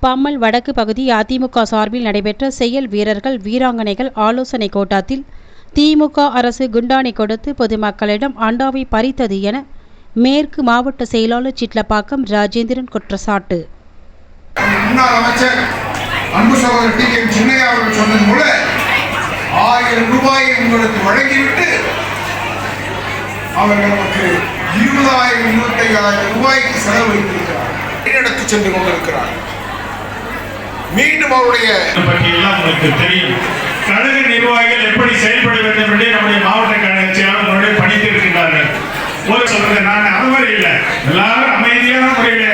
பம்மல் வடக்கு பகுதி அதிமுக சார்பில் நடைபெற்ற செயல் வீரர்கள் வீராங்கனைகள் ஆலோசனை கூட்டத்தில் திமுக அரசு குண்டானை கொடுத்து பொதுமக்களிடம் அண்டாவை பறித்தது என மேற்கு மாவட்ட செயலாளர் சிட்லப்பாக்கம் ராஜேந்திரன் குற்றச்சாட்டு. முன்னாள் அமைச்சர் அன்பு சகோதரர் டி கே சின்னையா அவர்கள் சொன்னது போல ஆயிரம் ரூபாயை உங்களுக்கு வழங்கிவிட்டு அவர்கள் நமக்கு இருபதாயிரம் இருபத்தையாயிரம் ரூபாய்க்கு செலவு வைத்திருக்கிறார் சென்று கொண்டிருக்கிறார் மீண்டும் அவருடைய பற்றியெல்லாம் உங்களுக்கு தெரியும். கழக நிர்வாகிகள் எப்படி செயல்பட வேண்டும் என்று நம்முடைய மாவட்ட கழக செயலாளர்களுடைய பணித்து இருக்கின்றார்கள் ஒரு சொல்றது நான் அதுவரை இல்லை. எல்லாரும் அமைதியான முறையில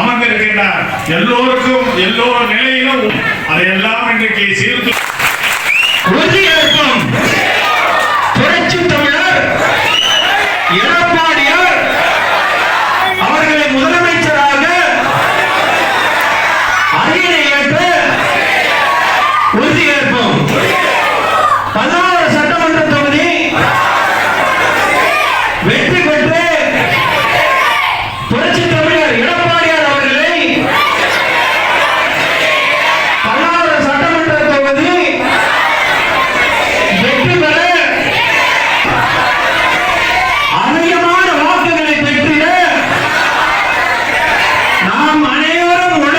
அமர்ந்திருக்கின்றார். எல்லோருக்கும் எல்லோரும் நிலையிலும் அதையெல்லாம் இன்றைக்கு சீர்த்து வெற்றி பெற்று. புரட்சி தமிழர் எடப்பாடியார் அவர்களை பல்லாவரம் சட்டமன்ற தொகுதி வெற்றி பெற அதிகமான வாக்குகளை பெற்று நாம் அனைவரும் உழைத்து